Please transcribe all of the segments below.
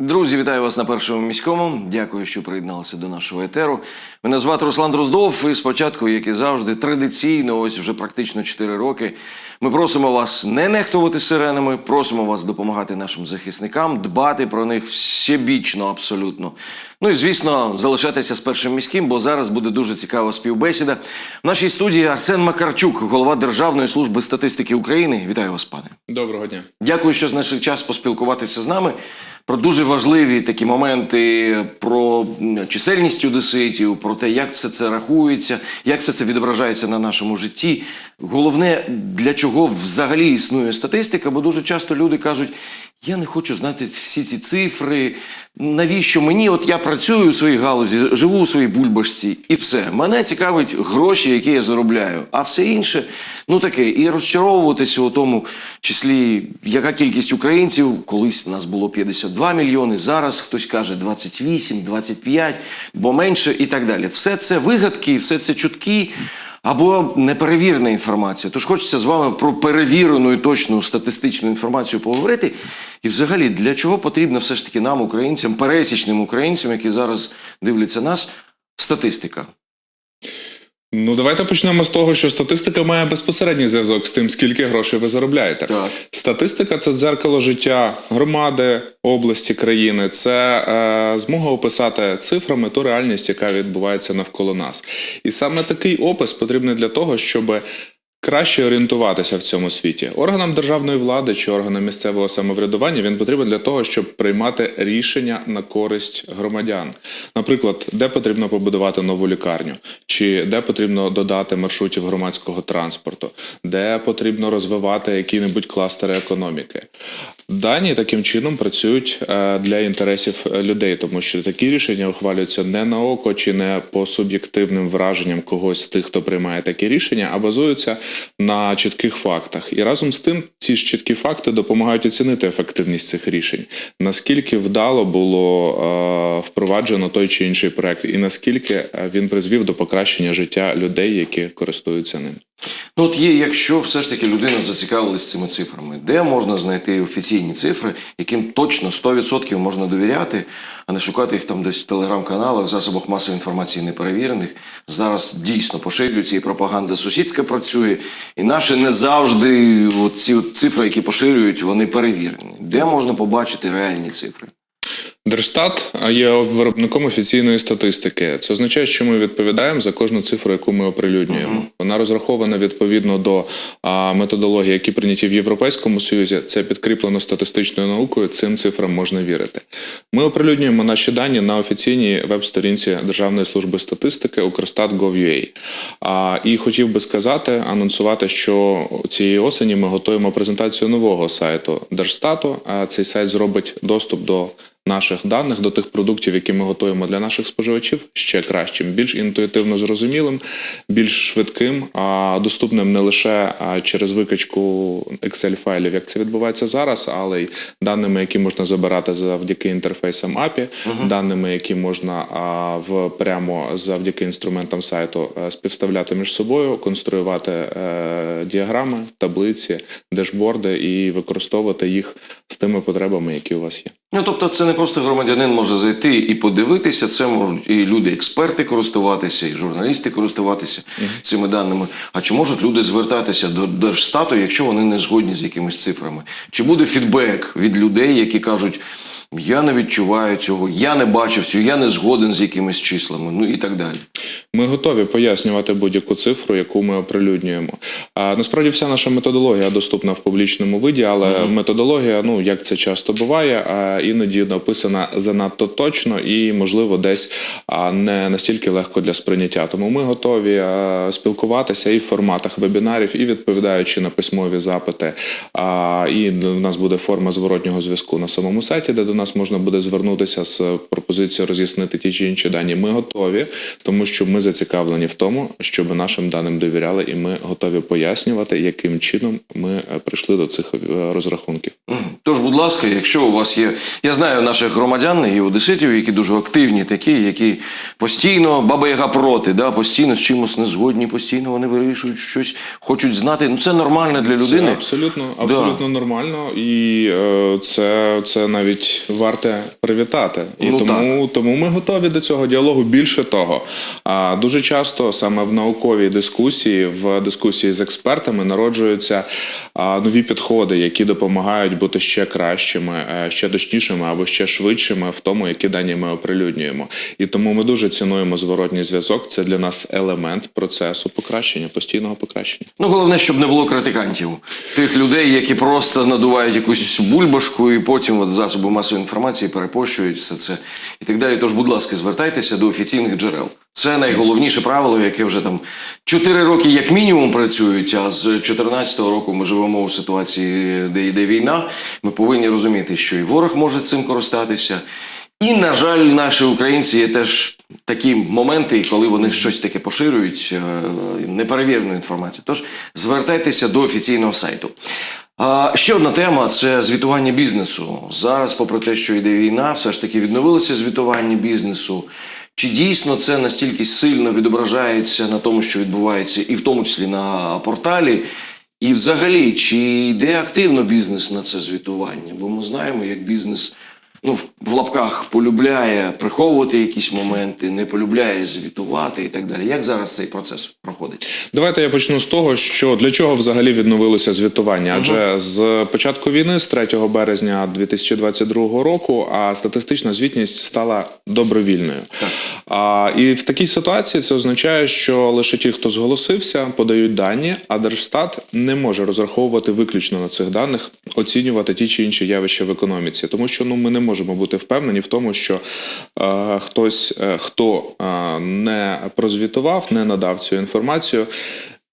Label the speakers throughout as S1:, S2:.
S1: Друзі, вітаю вас на першому міському. Дякую, що приєдналися до нашого етеру. Мене звати Руслан Дроздов. І спочатку, як і завжди, традиційно, ось вже практично 4 роки. Ми просимо вас не нехтувати сиренами, просимо вас допомагати нашим захисникам, дбати про них всебічно, абсолютно. Ну і звісно, залишатися з першим міським, бо зараз буде дуже цікава співбесіда. В нашій студії Арсен Макарчук, голова Державної служби статистики України. Вітаю вас, пане.
S2: Доброго дня.
S1: Дякую, що знайшли час поспілкуватися з нами про дуже важливі такі моменти, про чисельність одеситів, про те, як все це рахується, як все це відображається на нашому житті. Головне, для чого взагалі існує статистика, бо дуже часто люди кажуть. Я не хочу знати всі ці цифри. Навіщо мені? От я працюю у своїй галузі, живу у своїй бульбашці, і все. Мене цікавить гроші, які я заробляю. А все інше, ну таке, і розчаровуватися у тому числі, яка кількість українців, колись в нас було 52 мільйони, зараз хтось каже 28, 25, бо менше і так далі. Все це вигадки, все це чутки. Або неперевірена інформація. Тож хочеться з вами про перевірену і точну статистичну інформацію поговорити. І взагалі, для чого потрібна все ж таки нам, українцям, пересічним українцям, які зараз дивляться нас, статистика?
S2: Ну, давайте почнемо з того, що статистика має безпосередній зв'язок з тим, скільки грошей ви заробляєте.
S1: Так.
S2: Статистика це дзеркало життя громади, області, країни. Це е, змога описати цифрами ту реальність, яка відбувається навколо нас. І саме такий опис потрібний для того, щоб краще орієнтуватися в цьому світі. Органам державної влади чи органам місцевого самоврядування він потрібен для того, щоб приймати рішення на користь громадян. Наприклад, де потрібно побудувати нову лікарню, чи де потрібно додати маршрутів громадського транспорту, де потрібно розвивати які-небудь кластери економіки. Дані таким чином працюють е, для інтересів е, людей, тому що такі рішення ухвалюються не на око чи не по суб'єктивним враженням когось з тих, хто приймає такі рішення, а базуються на чітких фактах. І разом з тим ці ж чіткі факти допомагають оцінити ефективність цих рішень, наскільки вдало було е, впроваджено той чи інший проект, і наскільки е, він призвів до покращення життя людей, які користуються ним.
S1: Ну, от є, якщо все ж таки людина зацікавилась цими цифрами, де можна знайти офіційні цифри, яким точно 100% можна довіряти, а не шукати їх там десь в телеграм-каналах, засобах масової інформації неперевірених. Зараз дійсно поширюється і пропаганда сусідська працює, і наші не завжди от ці цифри, які поширюють, вони перевірені. Де можна побачити реальні цифри?
S2: Держстат є виробником офіційної статистики. Це означає, що ми відповідаємо за кожну цифру, яку ми оприлюднюємо. Вона розрахована відповідно до а, методології, які прийняті в Європейському Союзі. Це підкріплено статистичною наукою. Цим цифрам можна вірити. Ми оприлюднюємо наші дані на офіційній веб-сторінці Державної служби статистики Ukrstat.gov.ua. А, і хотів би сказати, анонсувати, що цієї осені ми готуємо презентацію нового сайту Держстату. А цей сайт зробить доступ до наших даних до тих продуктів, які ми готуємо для наших споживачів, ще кращим, більш інтуїтивно зрозумілим, більш швидким, а доступним не лише через викачку Excel файлів, як це відбувається зараз, але й даними, які можна забирати завдяки інтерфейсам API, даними, які можна в прямо завдяки інструментам сайту е, співставляти між собою, конструювати е, діаграми, таблиці, дешборди і використовувати їх з тими потребами, які у вас є.
S1: Ну, тобто, це не просто громадянин може зайти і подивитися, це можуть і люди-експерти користуватися, і журналісти користуватися цими даними. А чи можуть люди звертатися до Держстату, якщо вони не згодні з якимись цифрами? Чи буде фідбек від людей, які кажуть, я не відчуваю цього, я не бачив цього, я не згоден з якимись числами, ну і так далі.
S2: Ми готові пояснювати будь-яку цифру, яку ми оприлюднюємо. А насправді вся наша методологія доступна в публічному виді, але методологія, ну як це часто буває, а іноді написана занадто точно і, можливо, десь а, не настільки легко для сприйняття. Тому ми готові а, спілкуватися і в форматах вебінарів, і відповідаючи на письмові запити. А, і в нас буде форма зворотнього зв'язку на самому сайті, де до нас можна буде звернутися з пропозицію роз'яснити ті чи інші дані. Ми готові, тому що ми зацікавлені в тому, щоб нашим даним довіряли, і ми готові пояснювати, яким чином ми е, прийшли до цих е, розрахунків.
S1: Тож, будь ласка, якщо у вас є. Я знаю наших громадян і одеситів, які дуже активні, такі, які постійно баба яга проти, да, постійно з чимось не згодні, постійно вони вирішують щось, хочуть знати. Ну це нормально для людини.
S2: Це абсолютно, абсолютно нормально, і е, це, це навіть варте привітати. І
S1: Ну,
S2: тому, тому ми готові до цього діалогу. Більше того, а дуже часто саме в науковій дискусії, в дискусії з експертами народжуються нові підходи, які допомагають бути ще кращими, е, ще точнішими або ще швидшими в тому, які дані ми оприлюднюємо. І тому ми дуже цінуємо зворотній зв'язок. Це для нас елемент процесу покращення, постійного покращення.
S1: Ну, головне, щоб не було критикантів. Тих людей, які просто надувають якусь бульбашку і потім от засоби масової інформації перепощують все це і так далі. Тож, будь ласка, звертайтеся до офіційних джерел. Це найголовніше правило, яке вже там 4 роки як мінімум працюють, а з 2014 року ми живемо у ситуації, де йде війна. Ми повинні розуміти, що і ворог може цим користатися. І, на жаль, наші українці є теж такі моменти, коли вони щось таке поширюють, е, неперевірену інформацію. Тож звертайтеся до офіційного сайту. Ще одна тема це звітування бізнесу. Зараз, попри те, що йде війна, все ж таки відновилося звітування бізнесу. Чи дійсно це настільки сильно відображається на тому, що відбувається, і в тому числі на порталі? І взагалі, чи йде активно бізнес на це звітування? Бо ми знаємо, як бізнес ну, в, лапках полюбляє приховувати якісь моменти, не полюбляє звітувати і так далі. Як зараз цей процес проходить?
S2: Давайте я почну з того, що для чого взагалі відновилося звітування. Адже з початку війни, з 3 березня 2022 року, а статистична звітність стала добровільною. А, і в такій ситуації це означає, що лише ті, хто зголосився, подають дані, а Держстат не може розраховувати виключно на цих даних, оцінювати ті чи інші явища в економіці, тому що ну ми не можемо бути впевнені в тому, що е, хтось, е, хто е, не прозвітував, не надав цю інформацію.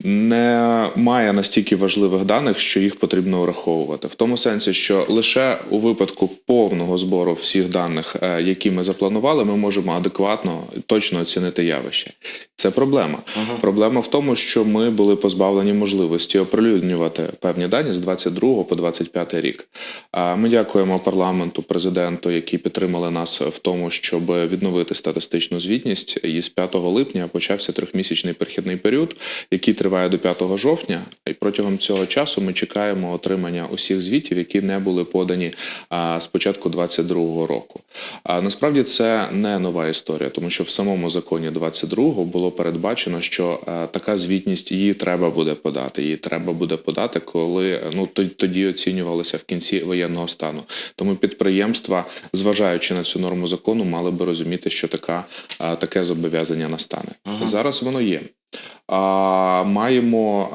S2: Не має настільки важливих даних, що їх потрібно враховувати, в тому сенсі, що лише у випадку повного збору всіх даних, е, які ми запланували, ми можемо адекватно точно оцінити явище. Це проблема. Проблема в тому, що ми були позбавлені можливості оприлюднювати певні дані з 22 по 25 рік. А Ми дякуємо парламенту, президенту, які підтримали нас в тому, щоб відновити статистичну звітність. І з 5 липня почався трьохмісячний перехідний період, який триває до 5 жовтня. І протягом цього часу ми чекаємо отримання усіх звітів, які не були подані а, з початку 22 року. А насправді це не нова історія, тому що в самому законі 22 було передбачено, що е, така звітність її треба буде подати. Її треба буде подати, коли е, ну тоді оцінювалося в кінці воєнного стану. Тому підприємства, зважаючи на цю норму закону, мали би розуміти, що така е, таке зобов'язання настане. Зараз воно є. Маємо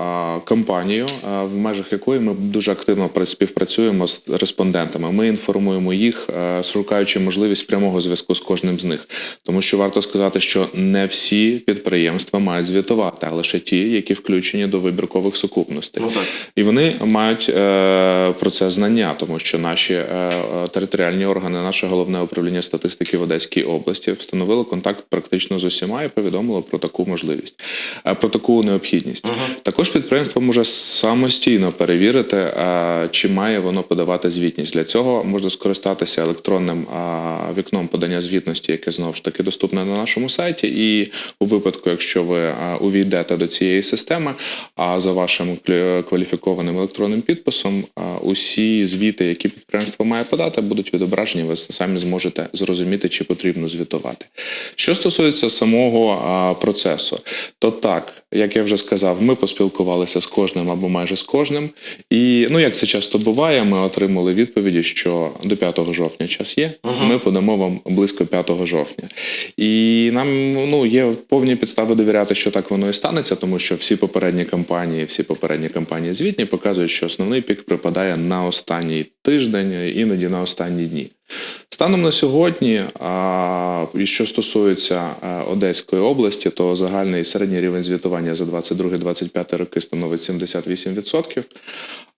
S2: кампанію, в межах якої ми дуже активно співпрацюємо з респондентами. Ми інформуємо їх, шукаючи можливість прямого зв'язку з кожним з них. Тому що варто сказати, що не всі підприємства мають звітувати, а лише ті, які включені до вибіркових сукупностей.
S1: Ну так.
S2: І вони мають е, про це знання, тому що наші е, територіальні органи, наше головне управління статистики в Одеській області встановило контакт практично з усіма і повідомило про таку можливість, е, про таку необхідність. Також підприємство може самостійно перевірити, чи має воно подавати звітність. Для цього можна скористатися електронним вікном подання звітності, яке знову ж таки доступне на нашому сайті. І у випадку, якщо ви увійдете до цієї системи, а за вашим кваліфікованим електронним підписом, усі звіти, які підприємство має подати, будуть відображені. Ви самі зможете зрозуміти, чи потрібно звітувати. Що стосується самого процесу, то так, як я вже сказав, ми поспілкувалися з кожним або майже з кожним. І ну як це часто буває, ми отримали відповіді, що до 5 жовтня час є. Ми подамо вам близько 5 жовтня. І нам ну є повні підстави довіряти, що так воно і станеться, тому що всі попередні кампанії, всі попередні кампанії звітні показують, що основний пік припадає на останній тиждень, іноді на останні дні. Станом на сьогодні, і що стосується Одеської області, то загальний середній рівень звітування за 22-25 роки становить 78%.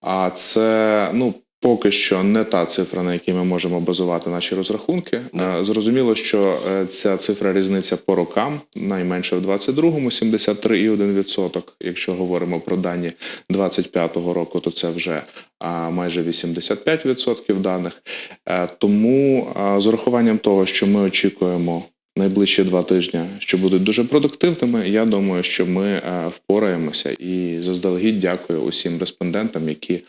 S2: А це ну Поки що не та цифра, на якій ми можемо базувати наші розрахунки. Е, Зрозуміло, що е, ця цифра різниця по рокам найменше в 22-му 73,1%. Якщо говоримо про дані 25-го року, то це вже майже 85% даних. Е, Тому з урахуванням того, що ми очікуємо найближчі два тижні, що будуть дуже продуктивними. Я думаю, що ми е, впораємося і заздалегідь дякую усім респондентам, які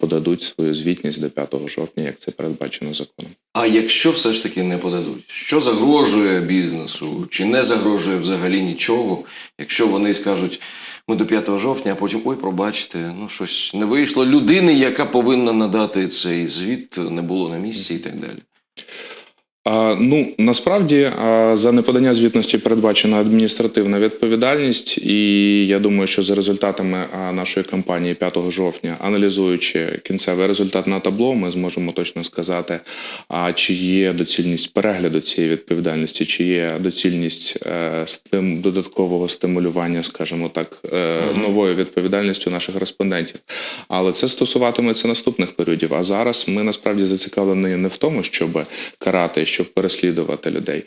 S2: подадуть свою звітність до 5 жовтня, як це передбачено законом.
S1: А якщо все ж таки не подадуть, що загрожує бізнесу? Чи не загрожує взагалі нічого, якщо вони скажуть, ми до 5 жовтня, а потім ой, пробачте, ну щось не вийшло. Людини, яка повинна надати цей звіт, не було на місці і так далі.
S2: Ну насправді за неподання звітності передбачена адміністративна відповідальність, і я думаю, що за результатами нашої кампанії 5 жовтня, аналізуючи кінцевий результат на табло, ми зможемо точно сказати, чи є доцільність перегляду цієї відповідальності, чи є доцільність е, стим додаткового стимулювання, скажімо так, е, новою відповідальністю наших респондентів. Але це стосуватиметься наступних періодів. А зараз ми насправді зацікавлені не в тому, щоб карати, щоб переслідувати людей.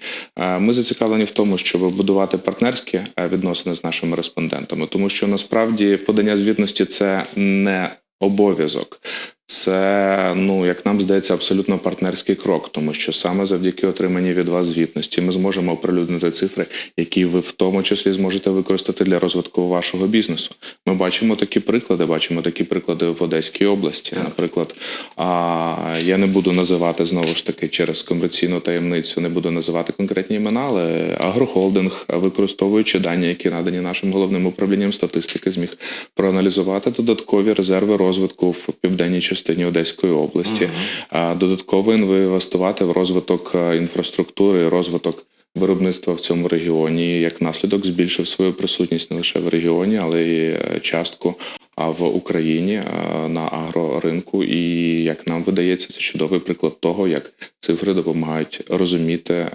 S2: Ми зацікавлені в тому, щоб будувати партнерські е, відносини з нашими респондентами, тому що насправді подання звітності це не обов'язок. Це, ну як нам здається, абсолютно партнерський крок, тому що саме завдяки отриманні від вас звітності ми зможемо оприлюднити цифри, які ви в тому числі зможете використати для розвитку вашого бізнесу. Ми бачимо такі приклади. Бачимо такі приклади в Одеській області. Наприклад, а я не буду називати знову ж таки через комерційну таємницю, не буду називати конкретні імена, але агрохолдинг, використовуючи дані, які надані нашим головним управлінням статистики, зміг проаналізувати додаткові резерви розвитку в південній частині Одеської області, а додатково інвестувати в розвиток е, інфраструктури, розвиток. Виробництва в цьому регіоні як наслідок збільшив свою присутність не лише в регіоні, але й е, частку а в Україні е, на агроринку. І як нам видається, це чудовий приклад того, як цифри допомагають розуміти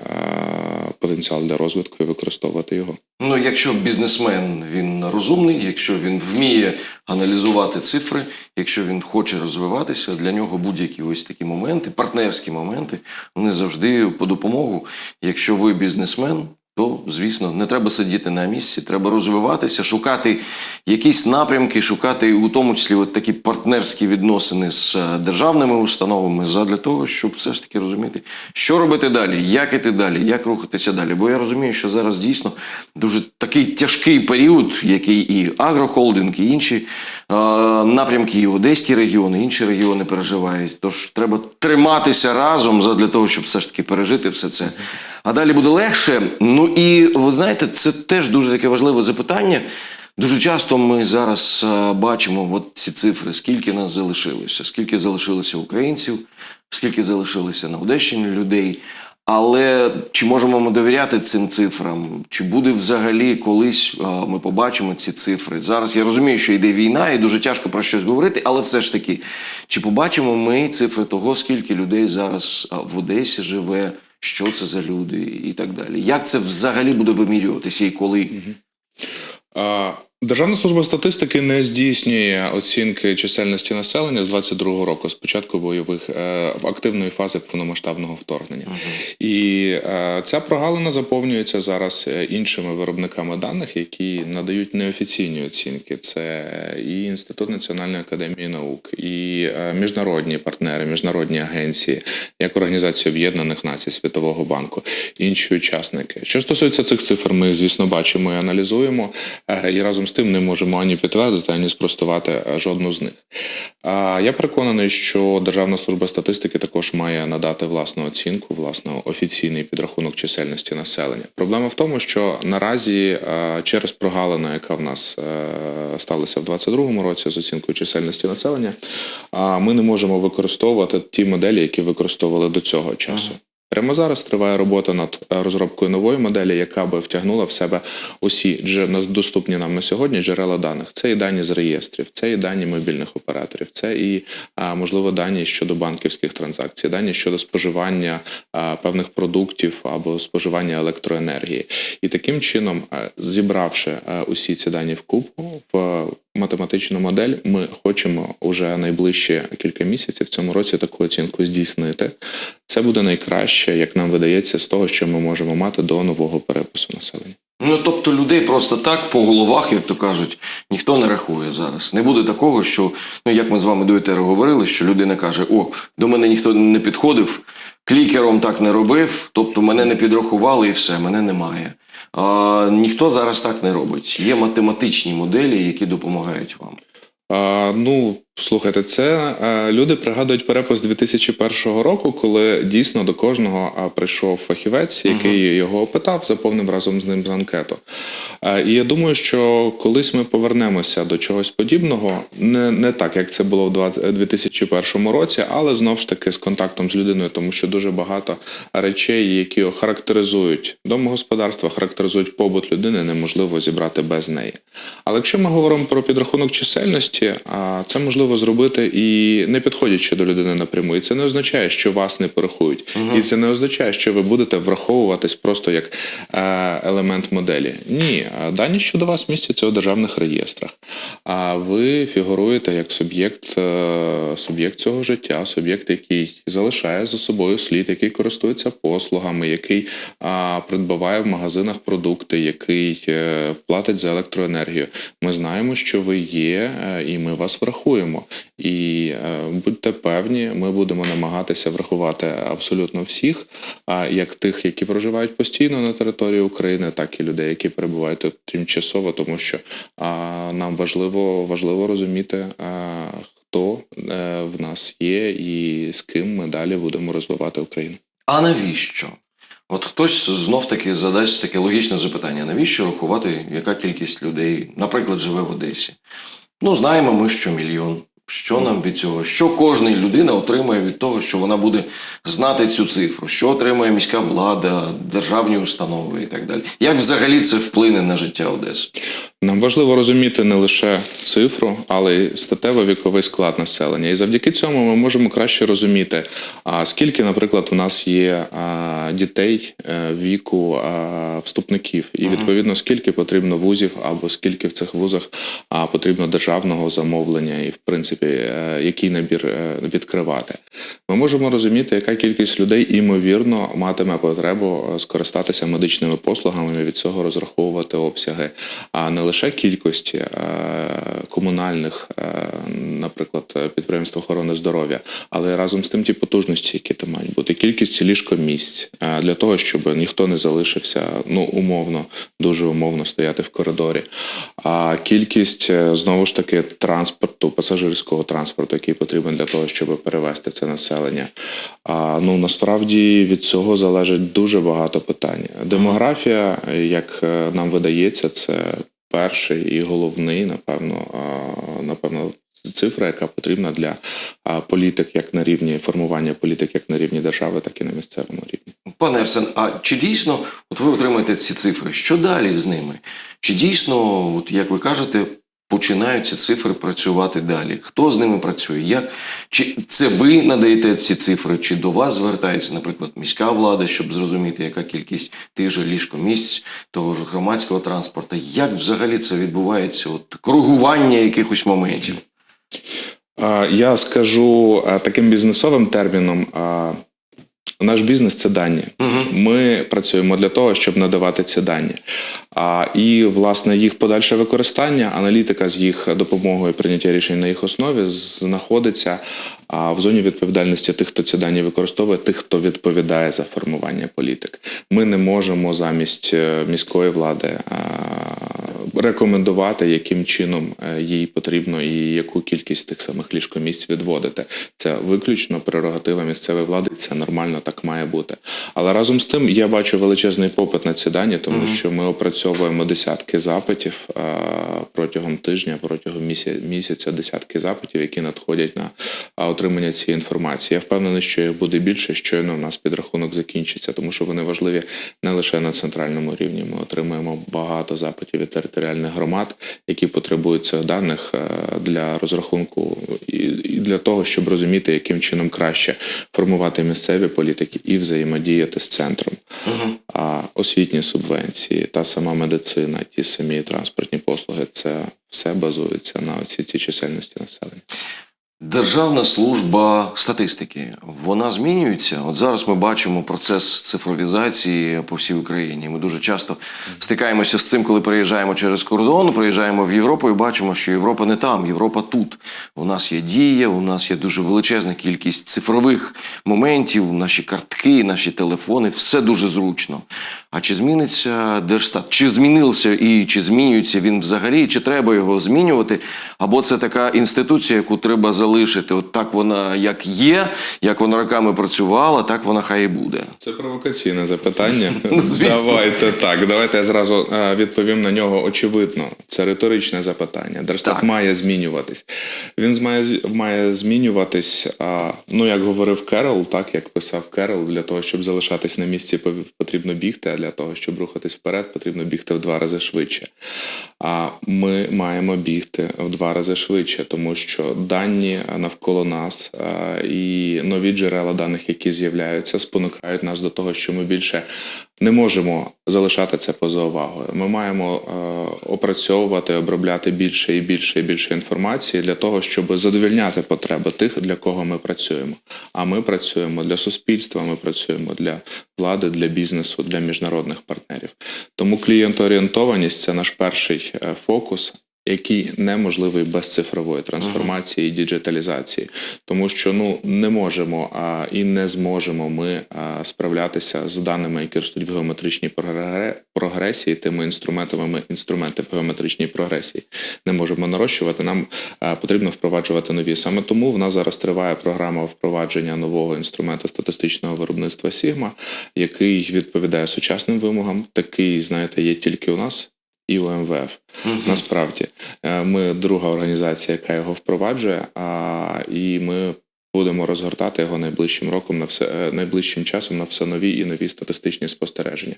S2: потенціал для розвитку і використовувати його.
S1: Ну, якщо бізнесмен він розумний, якщо він вміє аналізувати цифри, якщо він хоче розвиватися, для нього будь-які ось такі моменти, партнерські моменти, вони завжди по допомогу. Якщо ви бізнесмен, то звісно не треба сидіти на місці, треба розвиватися, шукати якісь напрямки, шукати у тому числі от такі партнерські відносини з е, державними установами задля того, щоб все ж таки розуміти, що робити далі, як іти далі, як рухатися далі. Бо я розумію, що зараз дійсно дуже такий тяжкий період, який і агрохолдинг, і інші е, напрямки, і Одеський регіон, і інші регіони переживають. Тож треба триматися разом задля того, щоб все ж таки пережити все це. А далі буде легше. Ну і ви знаєте, це теж дуже таке важливе запитання. Дуже часто ми зараз е, бачимо от ці цифри, скільки нас залишилося, скільки залишилося українців, скільки залишилося на Одещині людей. Але чи можемо ми довіряти цим цифрам? Чи буде взагалі колись е, ми побачимо ці цифри? Зараз я розумію, що йде війна, і дуже тяжко про щось говорити, але все ж таки, чи побачимо ми цифри того, скільки людей зараз е, в Одесі живе, що це за люди і так далі? Як це взагалі буде вимірюватися і коли?
S2: А, Державна служба статистики не здійснює оцінки чисельності населення з 22 року, з початку бойових е, активної фази повномасштабного вторгнення. І е, ця прогалина заповнюється зараз е, іншими виробниками даних, які надають неофіційні оцінки. Це і Інститут національної академії наук, і міжнародні партнери, міжнародні агенції, як Організація Об'єднаних Націй Світового банку, інші учасники. Що стосується цих цифр, ми звісно бачимо і аналізуємо, і разом з тим не можемо ані підтвердити, ані спростувати е, жодну з них. Я переконаний, що Державна служба статистики також має надати власну оцінку, власну офіційний підрахунок чисельності населення. Проблема в тому, що наразі е, через прогалину, яка в нас е, сталася в 2022 році з оцінкою чисельності населення, ми не можемо використовувати ті моделі, які використовували до цього часу. Прямо зараз триває робота над е, розробкою нової моделі, яка би втягнула в себе усі доступні нам на сьогодні джерела даних. Це і дані з реєстрів, це і дані мобільних операторів, це і можливо дані щодо банківських транзакцій, дані щодо споживання певних продуктів або споживання електроенергії. І таким чином, е, зібравши е, усі ці дані в купу в математичну модель. Ми хочемо уже найближчі кілька місяців в цьому році таку оцінку здійснити. Це буде найкраще, як нам видається, з того, що ми можемо мати до нового перепису населення.
S1: Ну тобто людей просто так по головах, як то кажуть, ніхто не рахує зараз. Не буде такого, що ну як ми з вами до етеру говорили, що людина каже: О, до мене ніхто не підходив, клікером так не робив, тобто мене не підрахували і все, мене немає. А, ніхто зараз так не робить. Є математичні моделі, які допомагають вам.
S2: А, ну, слухайте, це е, люди пригадують перепис 2001 року, коли дійсно до кожного прийшов фахівець, який його опитав, заповнив разом з ним анкету. Е, і я думаю, що колись ми повернемося до чогось подібного, не, не так, як це було в 2001 році, але знов ж таки з контактом з людиною, тому що дуже багато речей, які характеризують домогосподарство, характеризують побут людини, неможливо зібрати без неї. Але якщо ми говоримо про підрахунок чисельності, це можливо зробити і не підходячи до людини напряму. І це не означає, що вас не порахують, і це не означає, що ви будете враховуватись просто як е, елемент моделі. Ні, дані щодо вас містяться у державних реєстрах. А ви фігуруєте як суб'єкт, е, суб'єкт цього життя, суб'єкт, який залишає за собою слід, який користується послугами, який придбаває в магазинах продукти, який е, платить за електроенергію. Ми знаємо, що ви є, і ми вас врахуємо. І е, будьте певні, ми будемо намагатися врахувати абсолютно всіх, як тих, які проживають постійно на території України, так і людей, які перебувають тут тимчасово, тому що нам важливо, важливо розуміти. А, Хто е, в нас є і з ким ми далі будемо розвивати Україну?
S1: А навіщо? От хтось знов таки задасть таке логічне запитання: навіщо рахувати, яка кількість людей, наприклад, живе в Одесі? Ну, знаємо ми, що мільйон. Що нам від цього? Що кожна людина отримує від того, що вона буде знати цю цифру? Що отримує міська влада, державні установи і так далі? Як взагалі це вплине на життя Одеси?
S2: Нам важливо розуміти не лише цифру, але й статево-віковий склад населення. І завдяки цьому ми можемо краще розуміти, скільки, наприклад, у нас є дітей е, віку вступників, і відповідно скільки потрібно вузів, або скільки в цих вузах потрібно державного замовлення, і в принципі е, який набір е, відкривати. Ми можемо розуміти, яка кількість людей імовірно матиме потребу скористатися медичними послугами і від цього розраховувати обсяги, а не лише кількості е, комунальних, е, наприклад, підприємств охорони здоров'я, але разом з тим ті потужності, які там мають бути, кількість ліжкомісць е, для того, щоб ніхто не залишився ну умовно, дуже умовно стояти в коридорі. А кількість знову ж таки транспорту, пасажирського транспорту, який потрібен для того, щоб перевести це населення. А ну насправді від цього залежить дуже багато питань. Демографія, як нам видається, це перший і головний, напевно, напевно. Цифра, яка потрібна для політик як на рівні формування політик як на рівні держави, так і на місцевому рівні.
S1: Пане Арсен, а чи дійсно от ви отримаєте ці цифри? Що далі з ними? Чи дійсно, от як ви кажете, починають ці цифри працювати далі? Хто з ними працює? Як? Чи це ви надаєте ці цифри, чи до вас звертається, наприклад, міська влада, щоб зрозуміти, яка кількість тих же ліжкомісць, того ж громадського транспорту? Як взагалі це відбувається? От коригування якихось моментів?
S2: Я скажу таким бізнесовим терміном. Наш бізнес це дані. Ми працюємо для того, щоб надавати ці дані. А, і, власне, їх подальше використання, аналітика з їх допомогою прийняття рішень на їх основі знаходиться а, в зоні відповідальності тих, хто ці дані використовує, тих, хто відповідає за формування політик. Ми не можемо замість е, міської влади рекомендувати, яким чином е, їй потрібно і яку кількість тих самих ліжкомісць відводити. Це виключно прерогатива місцевої влади. Це нормально, так має бути. Але разом з тим я бачу величезний попит на ці дані, тому що ми опрацьовуємо десятки запитів а, протягом тижня, протягом місяця, десятки запитів, які надходять на отримання цієї інформації. Я впевнений, що їх буде більше, щойно у нас підрахунок закінчиться, тому що вони важливі не лише на центральному рівні. Ми отримуємо багато запитів від територіальних громад, які потребують цих даних е, для розрахунку і, і для того, щоб розуміти, яким чином краще формувати місцеві політики і взаємодіяти з центром. А освітні субвенції, та сама медицина, ті самі транспортні послуги, це все базується на оці ці чисельності населення.
S1: Державна служба статистики вона змінюється. От зараз ми бачимо процес цифровізації по всій Україні. Ми дуже часто стикаємося з цим, коли переїжджаємо через кордон, приїжджаємо в Європу і бачимо, що Європа не там, Європа тут. У нас є дія, у нас є дуже величезна кількість цифрових моментів, наші картки, наші телефони, все дуже зручно. А чи зміниться Держстат? Чи змінився і чи змінюється він взагалі? Чи треба його змінювати? Або це така інституція, яку треба залишити? От так вона як є, як вона роками працювала, так вона хай і буде.
S2: Це провокаційне запитання.
S1: Звісно.
S2: Давайте так. Давайте я зразу е, відповім на нього очевидно. Це риторичне запитання. Держстат має змінюватись. Він має, має змінюватись. Ну як говорив Керол, так як писав Керол, для того, щоб залишатись на місці, потрібно бігти. А для того, щоб рухатись вперед, потрібно бігти в два рази швидше. А ми маємо бігти в два рази швидше, тому що дані навколо нас е, і нові джерела даних, які з'являються, спонукають нас до того, що ми більше не можемо залишати це поза увагою. Ми маємо е, опрацьовувати, обробляти більше і більше і більше інформації для того, щоб задовільняти потреби тих, для кого ми працюємо. А ми працюємо для суспільства, ми працюємо для влади, для бізнесу, для міжнародних партнерів. Тому клієнтоорієнтованість це наш перший е, фокус. Який неможливий без цифрової трансформації і діджиталізації, тому що ну не можемо а, і не зможемо ми а, справлятися з даними, які ростуть в геометричній прогре- прогресії, тими інструментами інструменти в геометричній прогресії не можемо нарощувати. Нам а, потрібно впроваджувати нові. Саме тому в нас зараз триває програма впровадження нового інструменту статистичного виробництва Сігма, який відповідає сучасним вимогам. Такий, знаєте, є тільки у нас. І у МВФ насправді. Е, ми друга організація, яка його впроваджує, а і ми будемо розгортати його найближчим роком на все е, найближчим часом на все нові і нові статистичні спостереження.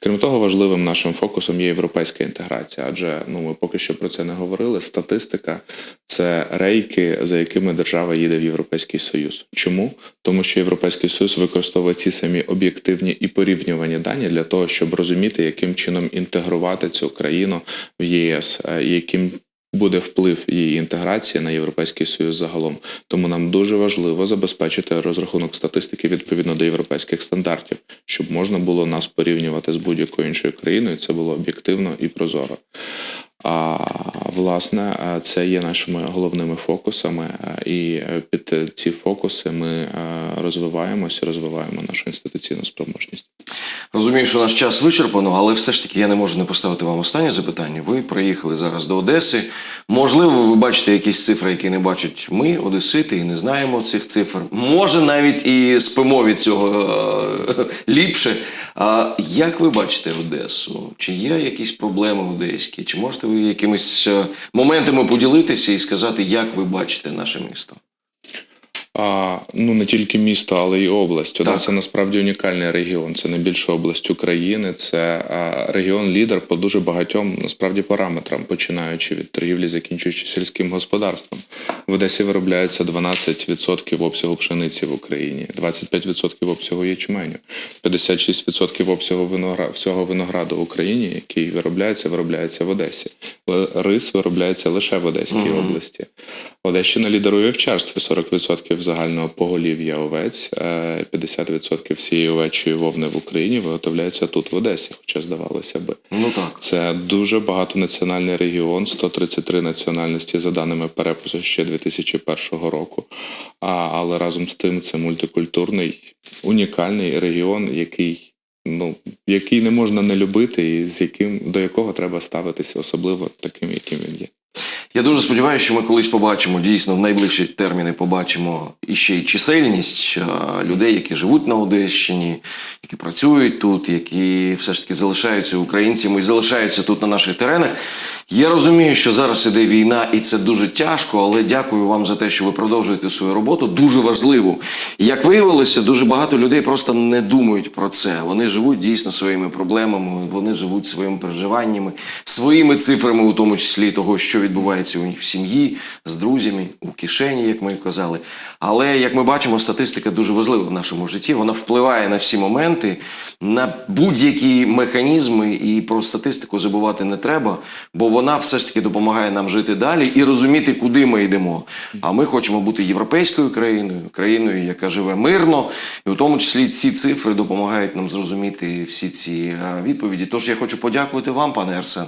S2: Крім того, важливим нашим фокусом є європейська інтеграція, адже ну ми поки що про це не говорили. Статистика це рейки, за якими держава їде в Європейський Союз. Чому? Тому що Європейський Союз використовує ці самі об'єктивні і порівнювані дані для того, щоб розуміти, яким чином інтегрувати цю країну в ЄС, е, яким буде вплив її інтеграції на європейський союз загалом. Тому нам дуже важливо забезпечити розрахунок статистики відповідно до європейських стандартів, щоб можна було нас порівнювати з будь-якою іншою країною. Це було об'єктивно і прозоро. А власне, це є нашими головними фокусами, і е, під ці фокуси ми е, розвиваємося, розвиваємо нашу інституційну спроможність.
S1: Розумію, що наш час вичерпано, але все ж таки я не можу не поставити вам останнє запитання. Ви приїхали зараз до Одеси. Можливо, ви бачите якісь цифри, які не бачать ми, Одесити, і не знаємо цих цифр. Може, навіть і спимо від цього е, ліпше. А як ви бачите Одесу? Чи є якісь проблеми одеські? Чи можете ви якимись е, моментами поділитися і сказати, як ви бачите наше місто?
S2: А, ну не тільки місто, але й область. Одеса
S1: Так.
S2: насправді унікальний регіон. Це найбільша область України. Це а, регіон лідер по дуже багатьом насправді параметрам, починаючи від торгівлі, закінчуючи сільським господарством. В Одесі виробляється 12% обсягу пшениці в Україні, 25% обсягу ячменю, 56% обсягу винограду, всього винограду в Україні, який виробляється, виробляється в Одесі. Рис виробляється лише в Одеській області. Одещина лідерує в вівчарстві 40% загального поголів'я овець, е, 50% всієї овечої вовни в Україні виготовляється тут в Одесі, хоча здавалося би.
S1: Ну так.
S2: Це дуже багатонаціональний регіон, 133 національності за даними перепису ще 2001 року. А, але разом з тим це мультикультурний, унікальний регіон, який, ну, який не можна не любити, і з яким до якого треба ставитися, особливо таким, яким він є.
S1: Я дуже сподіваюся, що ми колись побачимо дійсно в найближчі терміни побачимо іще й чисельність людей, які живуть на Одещині, які працюють тут, які все ж таки залишаються українцями і залишаються тут на наших теренах. Я розумію, що зараз іде війна, і це дуже тяжко, але дякую вам за те, що ви продовжуєте свою роботу. Дуже важливо. Як виявилося, дуже багато людей просто не думають про це. Вони живуть дійсно своїми проблемами, вони живуть своїми переживаннями, своїми цифрами, у тому числі того, що відбувається у них в сім'ї, з друзями, у кишені, як ми казали. Але як ми бачимо, статистика дуже важлива в нашому житті. Вона впливає на всі моменти, на будь-які механізми, і про статистику забувати не треба, бо вона все ж таки допомагає нам жити далі і розуміти, куди ми йдемо. А ми хочемо бути європейською країною, країною, яка живе мирно, і у тому числі ці цифри допомагають нам зрозуміти всі ці е, відповіді. Тож я хочу подякувати вам, пане Арсен.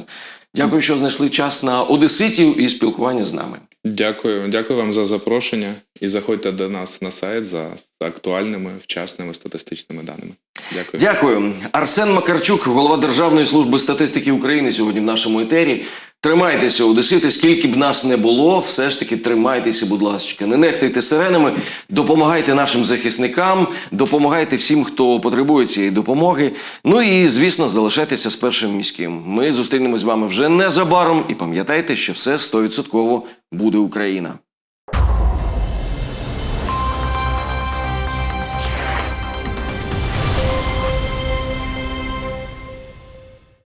S1: Дякую, що знайшли час на одеситів і спілкування з нами.
S2: Дякую, дякую вам за запрошення і заходьте до нас на сайт за актуальними, вчасними статистичними даними. Дякую.
S1: Дякую. Арсен Макарчук, голова Державної служби статистики України, сьогодні в нашому етері. Тримайтеся, одесити, скільки б нас не було, все ж таки тримайтеся, будь ласка. Не нехтайте сиренами, допомагайте нашим захисникам, допомагайте всім, хто потребує цієї допомоги. Ну і, звісно, залишайтеся з першим міським. Ми зустрінемось з вами вже незабаром і пам'ятайте, що все 100% буде Україна.